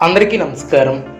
అందరికీ నమస్కారం.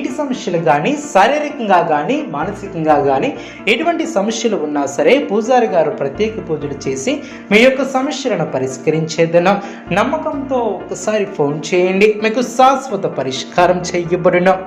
నీటి సమస్యలు కానీ శారీరకంగా కానీ మానసికంగా కానీ ఎటువంటి సమస్యలు ఉన్నా సరే పూజారి గారు ప్రత్యేక పూజలు చేసి మీ యొక్క సమస్యలను పరిష్కరించేదన. నమ్మకంతో ఒకసారి ఫోన్ చేయండి. మీకు శాశ్వత పరిష్కారం చేయబడిన.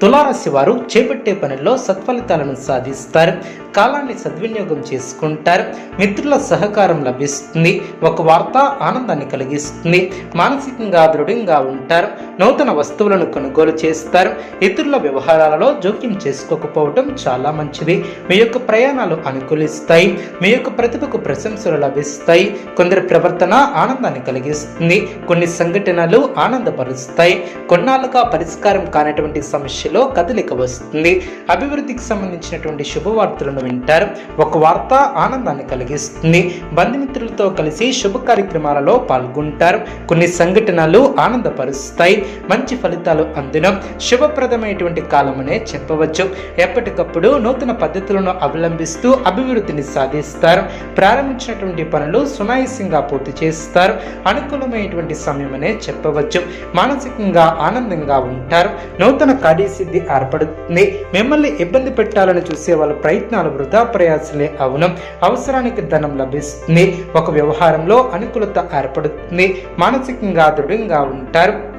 తులారాశి వారు చేపట్టే పనుల్లో సత్ఫలితాలను సాధిస్తారు. కాలాన్ని సద్వినియోగం చేసుకుంటారు. మిత్రుల సహకారం లభిస్తుంది. ఒక వార్త ఆనందాన్ని కలిగిస్తుంది. మానసికంగా దృఢంగా ఉంటారు. నూతన వస్తువులను కొనుగోలు చేస్తారు. ఇతరుల వ్యవహారాలలో జోక్యం చేసుకోకపోవడం చాలా మంచిది. మీ యొక్క ప్రయాణాలు అనుకూలిస్తాయి. మీ యొక్క ప్రతిభకు ప్రశంసలు లభిస్తాయి. కొందరి ప్రవర్తన ఆనందాన్ని కలిగిస్తుంది. కొన్ని సంఘటనలు ఆనందపరుస్తాయి. కొన్నాళ్ళుగా పరిష్కారం కానటువంటి సమస్యలో కదలిక వస్తుంది. అభివృద్ధికి సంబంధించినటువంటి శుభవార్తలను వింటారు. ఒక వార్త ఆనందాన్ని కలిగిస్తుంది. బంధుమిత్రులతో కలిసి శుభ కార్యక్రమాలలో పాల్గొంటారు. కొన్ని సంఘటనలు ఆనందపరుస్తాయి. మంచి ఫలితాలు అందిన. శుభప్రదమైనటువంటి కాలమనే చెప్పవచ్చు. ఎప్పటికప్పుడు నూతన పద్ధతులను అవలంబిస్తూ అభివృద్ధిని సాధిస్తారు. ప్రారంభించినటువంటి పనులు సునాయాసంగా పూర్తి చేస్తారు. అనుకూలమైనటువంటి సమయమనే చెప్పవచ్చు. మానసికంగా ఆనందంగా ఉంటారు. నూతన కార్యసిద్ధి ఏర్పడుతుంది. మిమ్మల్ని ఇబ్బంది పెట్టాలని చూసే వాళ్ళ ప్రయత్నాలు వృధా ప్రయాసలే అవును. అవసరానికి ధనం లభిస్తుంది. ఒక వ్యవహారంలో అనుకూలత ఏర్పడుతుంది. మానసికంగా దృఢంగా ఉంటారు.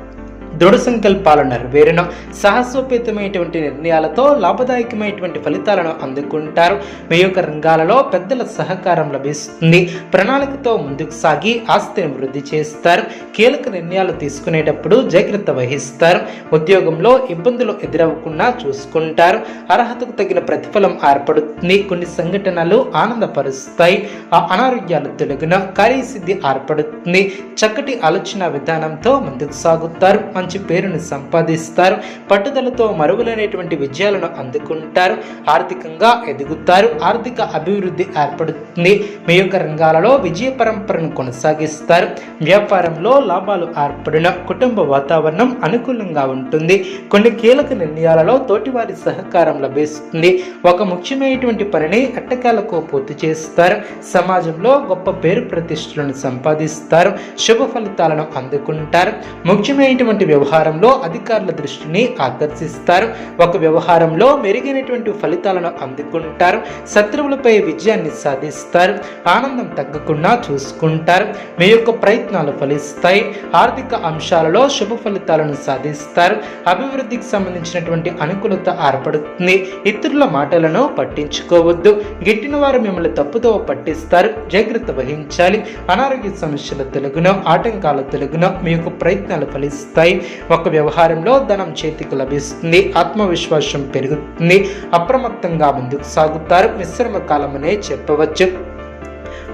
దృఢ సంకల్పాలు నెరవేరడం సాహసోపేతమైనటువంటి నిర్ణయాలతో లాభదాయకమైనటువంటి ఫలితాలను అందుకుంటారు. మీ యొక్క రంగాలలో పెద్దల సహకారం లభిస్తుంది. ప్రణాళికతో ముందుకు సాగి ఆస్తిని వృద్ధి చేస్తారు. కీలక నిర్ణయాలు తీసుకునేటప్పుడు జాగ్రత్త వహిస్తారు. ఉద్యోగంలో ఇబ్బందులు ఎదురవ్వకుండా చూసుకుంటారు. అర్హతకు తగిన ప్రతిఫలం ఏర్పడుతుంది. కొన్ని సంఘటనలు ఆనందపరుస్తాయి. ఆ అనారోగ్యాలు తొలగిన కార్యసిద్ధి ఏర్పడుతుంది. చక్కటి ఆలోచన విధానంతో ముందుకు సాగుతారు. మంచి పేరును సంపాదిస్తారు పట్టుదలతో మరువలేనటువంటి విజయాలను అందుకుంటారు ఆర్థికంగా ఎదుగుతారు ఆర్థిక అభివృద్ధి ఏర్పడుతుంది. మీ యొక్క రంగాలలో విజయ పరంపరను కొనసాగిస్తారు. వ్యాపారంలో లాభాలు ఏర్పడిన కుటుంబ వాతావరణం అనుకూలంగా ఉంటుంది. కొన్ని కీలక నిర్ణయాలలో తోటివారి సహకారం లభిస్తుంది. ఒక ముఖ్యమైనటువంటి పనిని అట్టకాలకు పూర్తి చేస్తారు. సమాజంలో గొప్ప పేరు ప్రతిష్టలను సంపాదిస్తారు. శుభ ఫలితాలను అందుకుంటారు. ముఖ్యమైనటువంటి వ్యవహారంలో అధికారుల దృష్టిని ఆకర్షిస్తారు. ఒక వ్యవహారంలో మెరుగైనటువంటి ఫలితాలను అందుకుంటారు. శత్రువులపై విజయాన్ని సాధిస్తారు. ఆనందం తగ్గకుండా చూసుకుంటారు. మీ యొక్క ప్రయత్నాలు ఫలిస్తాయి. ఆర్థిక అంశాలలో శుభ ఫలితాలను సాధిస్తారు. అభివృద్ధికి సంబంధించినటువంటి అనుకూలత ఏర్పడుతుంది. ఇతరుల మాటలను పట్టించుకోవద్దు. గిట్టిన వారు మిమ్మల్ని తప్పుతో పట్టిస్తారు. జాగ్రత్త వహించాలి. అనారోగ్య సమస్యల తెలుగునో ఆటంకాల తెలుగునో మీ యొక్క ప్రయత్నాలు ఫలిస్తాయి. ఒక వ్యవహారంలో ధనం చేతికి లభిస్తుంది ఆత్మవిశ్వాసం పెరుగుతుంది అప్రమత్తంగా ముందుకు సాగుతారు. మిశ్రమ కాలమనే చెప్పవచ్చు.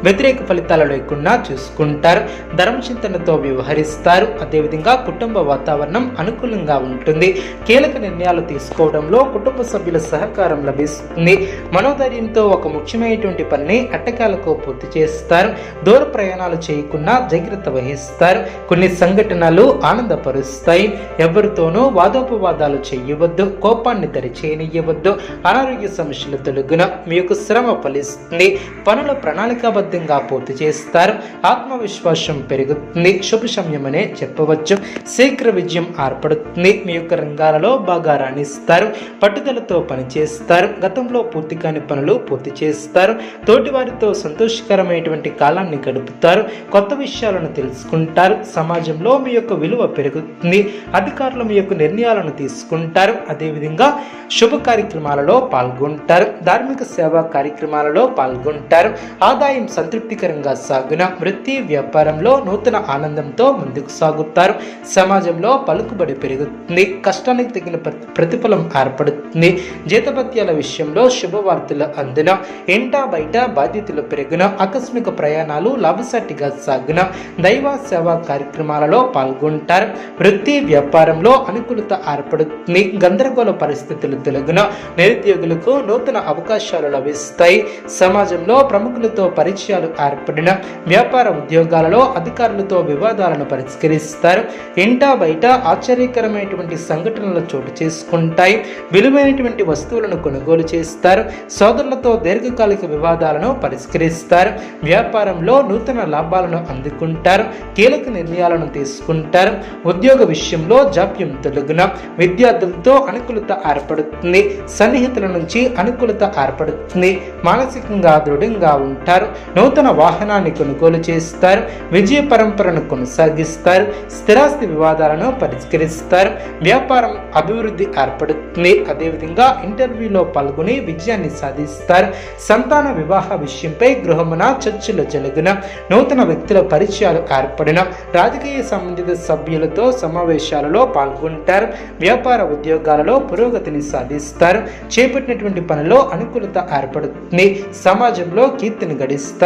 వ్యతిరేక ఫలితాలు లేకుండా చూసుకుంటారు. ధర్మచింతనతో వ్యవహరిస్తారు. అదేవిధంగా కుటుంబ వాతావరణం అనుకూలంగా ఉంటుంది. కీలక నిర్ణయాలు తీసుకోవడంలో కుటుంబ సభ్యుల సహకారం లభిస్తుంది. మనోధైర్యంతో ఒక ముఖ్యమైనటువంటి పనిని అట్టకాలకు పూర్తి చేస్తారు. దూర ప్రయాణాలు చేయకుండా జాగ్రత్త వహిస్తారు. కొన్ని సంఘటనలు ఆనందపరుస్తాయి. ఎవరితోనూ వాదోపవాదాలు చేయవద్దు. కోపాన్ని దరిచేయనివ్వద్దు అనారోగ్య సమస్యలు తొలగున మీ యొక్క శ్రమ ఫలిస్తుంది. పనుల ప్రణాళికాబద్ధ క్రమబద్ధంగా పూర్తి చేస్తారు. ఆత్మవిశ్వాసం పెరుగుతుంది. శుభ సమయమనే చెప్పవచ్చు. శీఘ్ర విజయం ఏర్పడుతుంది. మీ యొక్క రంగాలలో బాగా రాణిస్తారు పట్టుదలతో పనిచేస్తారు. గతంలో పూర్తి కాని పనులు పూర్తి చేస్తారు. తోటి వారితో సంతోషకరమైనటువంటి కాలాన్ని గడుపుతారు. కొత్త విషయాలను తెలుసుకుంటారు. సమాజంలో మీ యొక్క విలువ పెరుగుతుంది. అధికారులు మీ యొక్క నిర్ణయాలను తీసుకుంటారు. అదేవిధంగా శుభ కార్యక్రమాలలో పాల్గొంటారు. ధార్మిక సేవా కార్యక్రమాలలో పాల్గొంటారు. ఆదాయం సంతృప్తికరంగా సాగున వృత్తి వ్యాపారంలో నూతన ఆనందంతో ముందుకు సాగుతారు. సమాజంలో పలుకుబడి పెరుగుతుంది. కష్టానికి తగిన ప్రతిఫలం ఏర్పడుతుంది. జీతభత్యాల విషయంలో శుభవార్తలు అందున ఇంటా బయట బాధ్యతలు పెరిగిన ఆకస్మిక ప్రయాణాలు లాభసాటిగా సాగున దైవ సేవా కార్యక్రమాలలో పాల్గొంటారు. వృత్తి వ్యాపారంలో అనుకూలత ఏర్పడుతుంది. గందరగోళ పరిస్థితులు తొలగిన నిరుద్యోగులకు నూతన అవకాశాలు లభిస్తాయి. సమాజంలో ప్రముఖులతో పరిచయాలు ఏర్పడిన వ్యాపార ఉద్యోగాలలో అధికారులతో వివాదాలను పరిష్కరిస్తారు. ఇంటా బయట ఆశ్చర్యకరమైనటువంటి సంఘటనలు చోటు చేసుకుంటాయి. విలువైనటువంటి వస్తువులను కొనుగోలు చేస్తారు. సోదరులతో దీర్ఘకాలిక వివాదాలను పరిష్కరిస్తారు. వ్యాపారంలో నూతన లాభాలను అందుకుంటారు. కీలక నిర్ణయాలను తీసుకుంటారు. ఉద్యోగ విషయంలో జాప్యం తొలగున విద్యార్థులతో అనుకూలత ఏర్పడుతుంది. సన్నిహితుల నుంచి అనుకూలత ఏర్పడుతుంది. మానసికంగా దృఢంగా ఉంటారు. నూతన వాహనాన్ని కొనుగోలు చేస్తారు విజయ పరంపరను కొనసాగిస్తారు స్థిరాస్తి వివాదాలను పరిష్కరిస్తారు వ్యాపారం అభివృద్ధి ఏర్పడుతుంది. అదేవిధంగా ఇంటర్వ్యూలో పాల్గొని విజయాన్ని సాధిస్తారు. సంతాన వివాహ విషయంపై గృహమున చర్చలు జరుగున. నూతన వ్యక్తుల పరిచయాలు ఏర్పడిన. రాజకీయ సంబంధిత సభ్యులతో సమావేశాలలో పాల్గొంటారు. వ్యాపార ఉద్యోగాలలో పురోగతిని సాధిస్తారు. చేపట్టినటువంటి పనిలో అనుకూలత ఏర్పడుతుంది. సమాజంలో కీర్తిని గడిస్తారు.